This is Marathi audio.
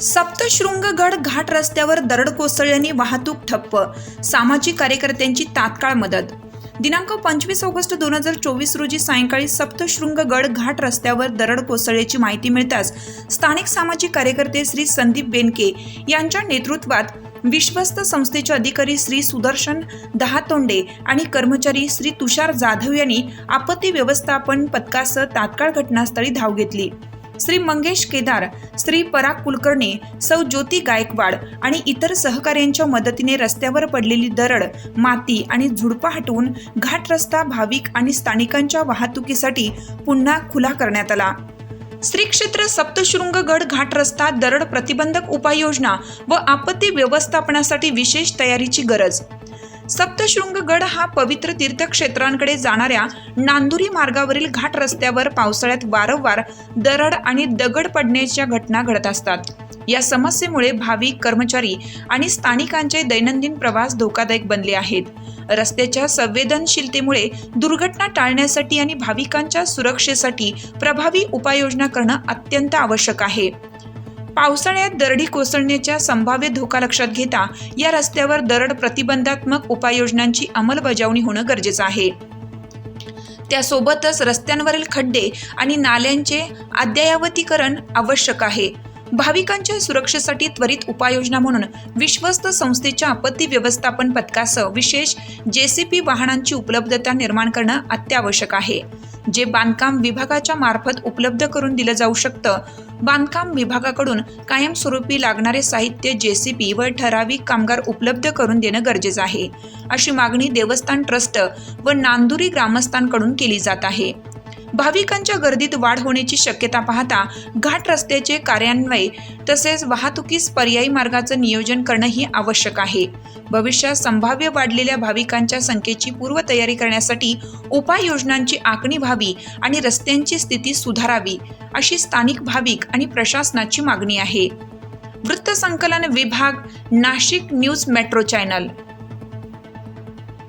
सप्तशृंगगड घाट रस्त्यावर दरड कोसळल्याने वाहतूक ठप्प. सामाजिक कार्यकर्त्यांची तात्काळ मदत. दिनांक पंचवीस ऑगस्ट दोन हजार चोवीस रोजी सायंकाळी सप्तशृंगगड घाट रस्त्यावर दरड कोसळल्याची माहिती मिळताच स्थानिक सामाजिक कार्यकर्ते श्री संदीप बेनके यांच्या नेतृत्वात विश्वस्त संस्थेचे अधिकारी श्री सुदर्शन दहातोंडे आणि कर्मचारी श्री तुषार जाधव यांनी आपत्ती व्यवस्थापन पथकासह तात्काळ घटनास्थळी धाव घेतली. श्री मंगेश केदार श्री पराग कुलकर्णी सौ ज्योती गायकवाड आणि इतर सहकाऱ्यांच्या मदतीने रस्त्यावर पडलेली दरड माती आणि झुडपं हटवून घाट रस्ता भाविक आणि स्थानिकांच्या वाहतुकीसाठी पुन्हा खुला करण्यात आला. श्री क्षेत्र सप्तशृंगगड घाट रस्ता दरड प्रतिबंधक उपाययोजना व आपत्ती व्यवस्थापनासाठी विशेष तयारीची गरज. सप्तशृंगगड हा पवित्र तीर्थक्षेत्रांकडे जाणाऱ्या नांदुरी मार्गावरील घाट रस्त्यावर पावसाळ्यात वारंवार दरड आणि दगड पडण्याच्या घटना घडत असतात. या समस्येमुळे भाविक कर्मचारी आणि स्थानिकांचे दैनंदिन प्रवास धोकादायक बनले आहेत. रस्त्याच्या संवेदनशीलतेमुळे दुर्घटना टाळण्यासाठी आणि भाविकांच्या सुरक्षेसाठी प्रभावी उपाययोजना करणं अत्यंत आवश्यक आहे. पावसाळ्यात दरडी कोसळण्याच्या संभाव्य धोका लक्षात घेता या रस्त्यावर दरड प्रतिबंधात्मक उपाययोजनांची अंमलबजावणी होणं गरजेचं आहे. त्यासोबतच रस्त्यांवरील खड्डे आणि नाल्यांचे अद्ययावतीकरण आवश्यक आहे. भाविकांच्या सुरक्षेसाठी त्वरित उपाययोजना म्हणून विश्वस्त संस्थेच्या आपत्ती व्यवस्थापन पथकासह विशेष जेसीपी वाहनांची उपलब्धता निर्माण करणं अत्यावश्यक आहे. जे बांधकाम विभागाच्या मार्फत उपलब्ध करून दिलं जाऊ शकतं. बांधकाम विभागाकडून कायमस्वरूपी लागणारे साहित्य जेसीपी व ठराविक कामगार उपलब्ध करून देणं गरजेचं आहे. अशी मागणी देवस्थान ट्रस्ट व नांदुरी ग्रामस्थांकडून केली जात आहे. भाविकांच्या गर्दीत वाढ होण्याची शक्यता पाहता घाट रस्त्याचे कार्यान्वय तसेच वाहतुकीस पर्यायी मार्गाचं नियोजन करणंही आवश्यक आहे. भविष्यात संभाव्य वाढलेल्या भाविकांच्या संख्येची पूर्वतयारी करण्यासाठी उपाययोजनांची आखणी व्हावी आणि रस्त्यांची स्थिती सुधारावी अशी स्थानिक भाविक आणि प्रशासनाची मागणी आहे. वृत्तसंकलन विभाग नाशिक न्यूज मेट्रो चॅनल